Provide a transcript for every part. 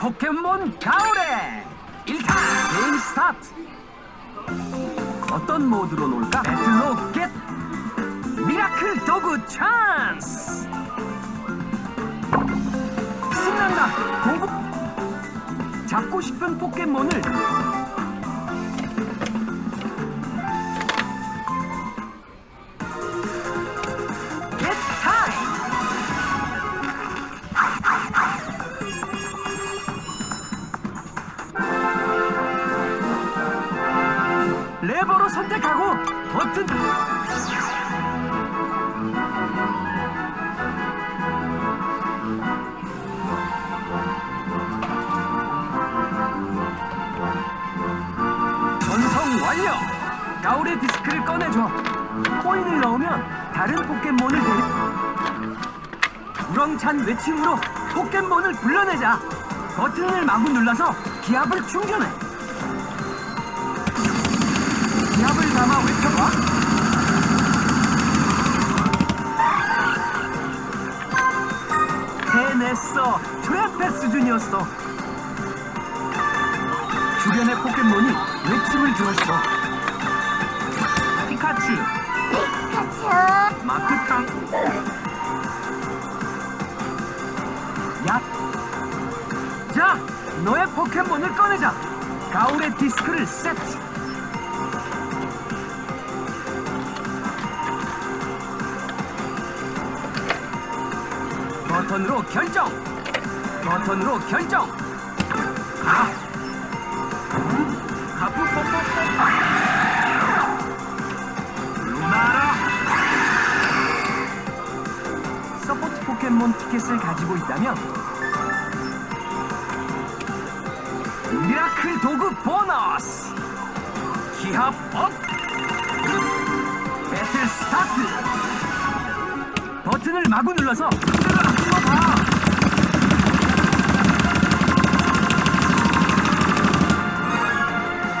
포켓몬 가오레 1타 게임 스타트. 어떤 모드로 놀까? 배틀로 겟 미라클 도구 찬스. 신난다. 도구. 잡고 싶은 포켓몬을 레버로 선택하고 버튼 전성 완료! 가오레 디스크를 꺼내줘. 코인을 넣으면 다른 포켓몬을 데리 우렁찬 외침으로 포켓몬을 불러내자. 버튼을 마구 눌러서 기압을 충전해 담아 외쳐봐. 해냈어. 트랩패 수준이었어. 주변의 포켓몬이 외침을 주었어. 피카츄, 피카츄 마크탕, 야. 자, 너의 포켓몬을 꺼내자. 가오레 디스크를 세트. 버튼으로 결정. 버튼으로 결정. 가. 가프 뽀뽀뽀. 루나라. 서포트 포켓몬 티켓을 가지고 있다면 미라클 도구 보너스. 기합 업. 배틀 스타트. 버튼을 마구 눌러서.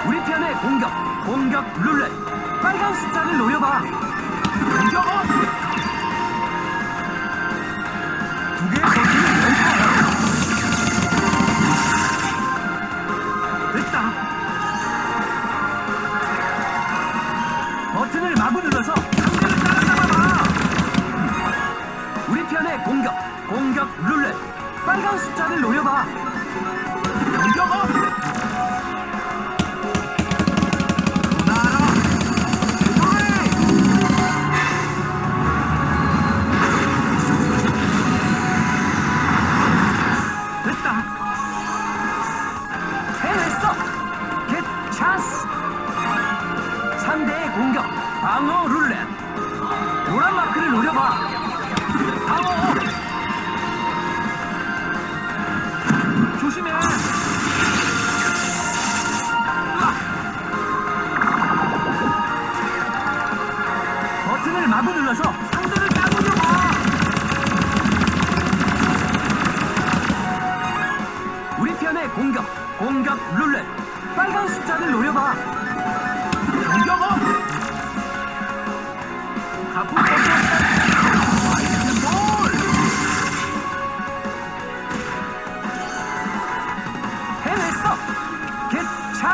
우리 편의 공격, 공격 룰렛. 빨간 숫자를 노려봐. 공격 업. 공격, 룰렛. 빨간 숫자를 노려봐. 업!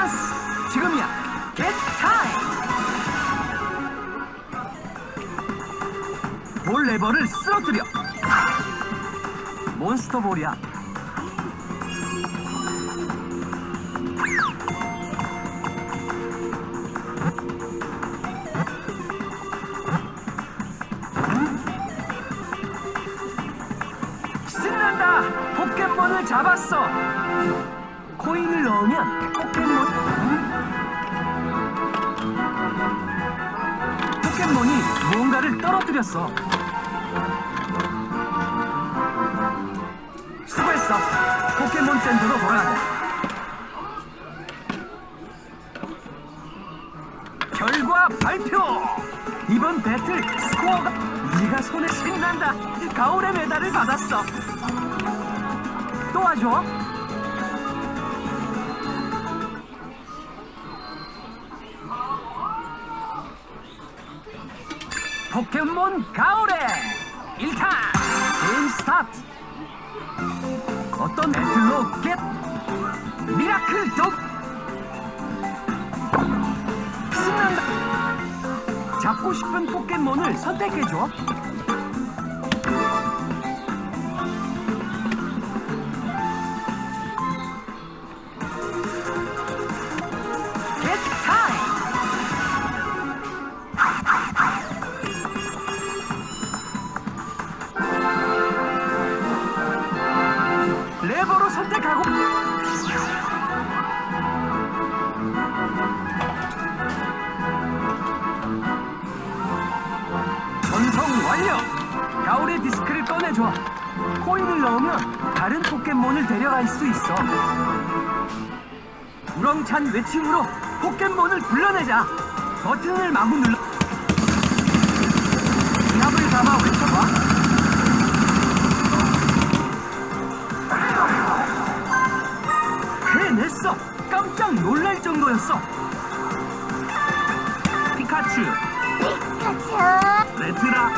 찬스! 지금이야! 겟 타임! 볼 레버를 쓰러뜨려! 몬스터 볼이야. 신난다! 포켓몬을 잡았어! 코인을 넣으면 포켓몬 포켓몬이 무언가를 떨어뜨렸어. 수고했어 포켓몬 센터로 돌아가자. 결과 발표! 이번 배틀 스코어가 네가 손에 신난다. 가오레 메달을 받았어. 도와줘 포켓몬 가오레 1타 게임 스타트. 어, 어떤 배틀로 겟 미라클 독 신난다. 잡고 싶은 포켓몬을 선택해줘 전성 완료. 가오의 디스크를 꺼내줘. 코인을 넣으면 다른 포켓몬을 데려갈 수 있어. 우렁찬 외침으로 포켓몬을 불러내자. 버튼을 마구 눌러. 기압을 담아 외쳐봐. 해냈어. 깜짝 놀랄 정도였어. 피카츄 레트라.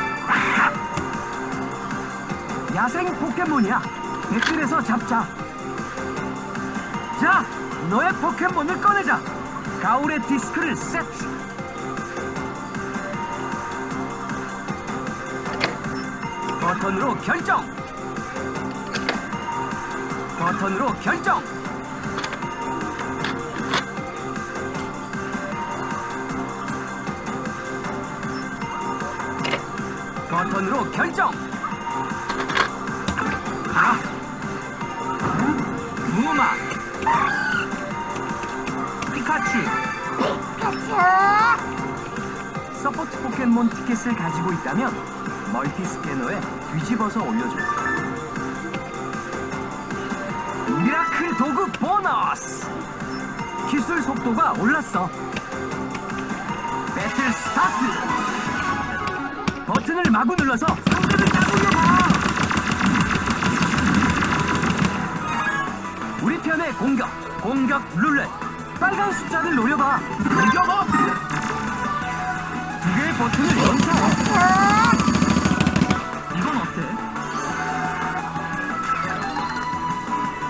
야생 포켓몬이야. 배틀에서 잡자. 자 너의 포켓몬을 꺼내자. 가오의 디스크를 세트. 버튼으로 결정. 버튼으로 결정 버튼으로 결정 아 무마 피카츄 피카츄 서포트 포켓몬 티켓을 가지고 있다면 멀티 스캐너에 뒤집어서 올려줘. 미라클 도구 보너스! 기술 속도가 올랐어. 배틀 스타트! 버튼을 마구 눌러서 상대를 따돌려 봐! 우리 편의 공격, 공격 룰렛. 빨간 숫자를 노려봐. 공격 업! 두 개의 버튼을 연타해. 이건 어때?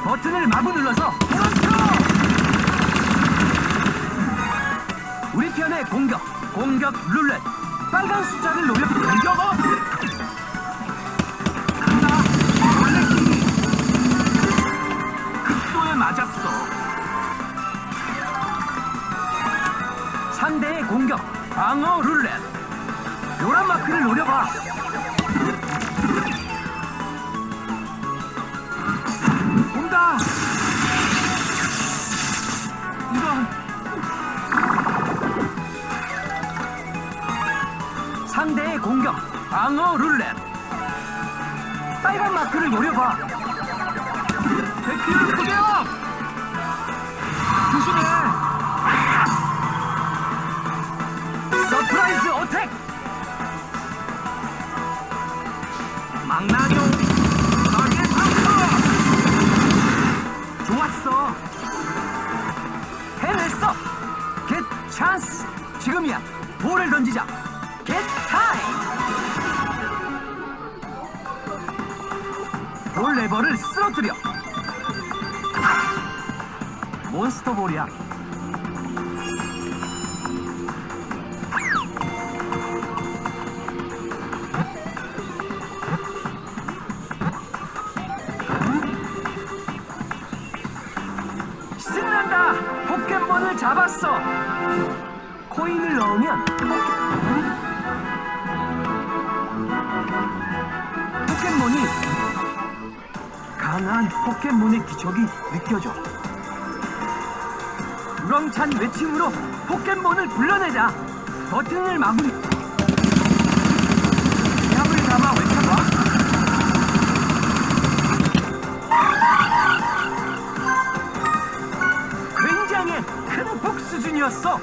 버튼을 마구 눌러서! 우리 편의 공격, 공격 룰렛. 빨간 숫자를 노려 공격어! 간다! 원래끼리! 극도에 맞았어. 상대의 공격, 방어 룰렛. 노란 마크를 노려봐. 온다. 공격, 방어 룰렛. 빨간 마크를 노려봐. 백기를 포대업. 조심해. 서프라이즈 어택. 망나뇽 잡았어! 코인을 넣으면 포켓... 포켓몬이 강한 포켓몬의 기적이 느껴져. 우렁찬 외침으로 포켓몬을 불러내자. 버튼을 기 복수준이었어.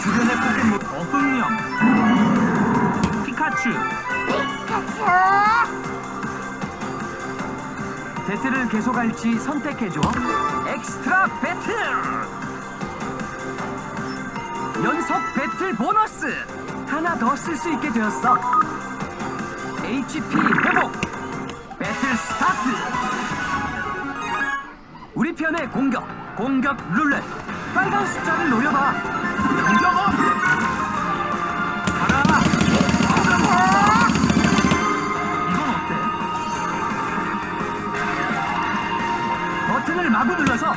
주변의 포켓몬 어흥령, 피카츄, 피카츄 배틀을 계속할지 선택해줘. 엑스트라 배틀! 연속 배틀 보너스! 하나 더 쓸 수 있게 되었어. HP 회복! 배틀 스타트! 편의 공격 공격 룰렛 빨간 숫자를 노려봐. 공격은 가라. 이건 어때? 버튼을 마구 눌러서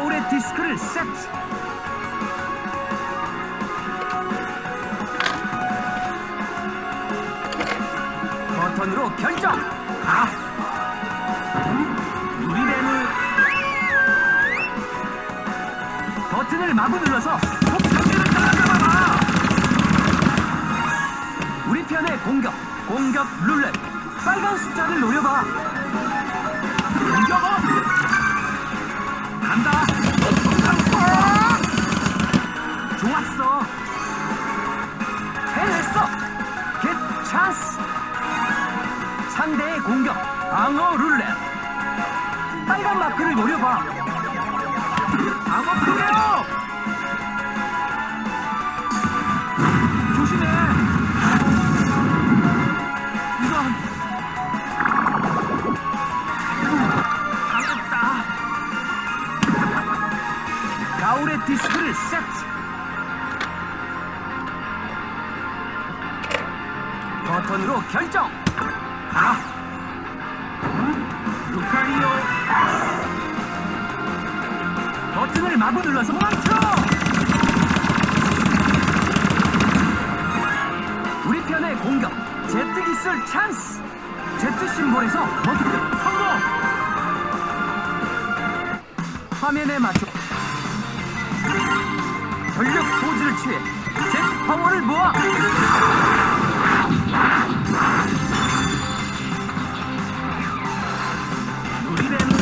가울의 디스크를 세트. 버튼으로 결정. 아. 우리래는 버튼을 마구 눌러서 폭탄기를 따라잡아봐. 우리 편의 공격 공격 룰렛. 빨간 숫자를 노려봐 버튼으로 결정! 아 루카리오. 버튼을 마구 눌러서 멈춰! 우리 편의 공격 제트 기술 찬스! 제트 심볼에서 버튼 성공! 화면에 맞춰. 전력 포즈를 취해 제트 파워를 모아 우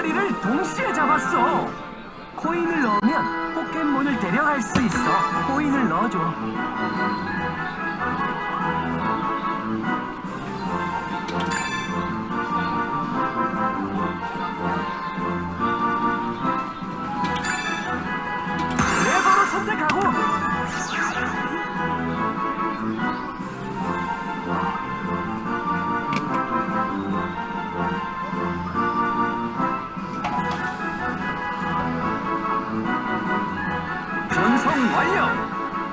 마리를 동시에 잡았어. 코인을 넣으면 포켓몬을 데려갈 수 있어. 코인을 넣어줘. 레버로 선택하고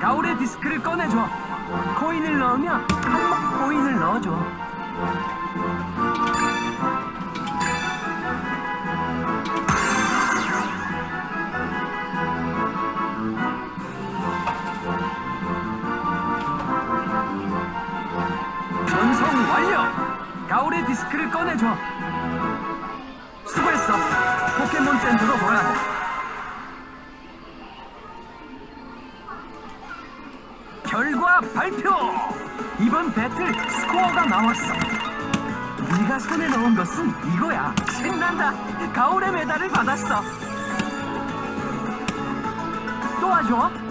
가울의 디스크를 꺼내줘. 코인을 넣으면 한번 코인을 넣어줘. 전송 완료! 가울의 디스크를 꺼내줘. 수고했어. 포켓몬 센터로 돌아가자 발표! 이번 배틀 스코어가 나왔어. 네가 손에 넣은 것은 이거야. 신난다. 가을의 메달을 받았어. 도와줘.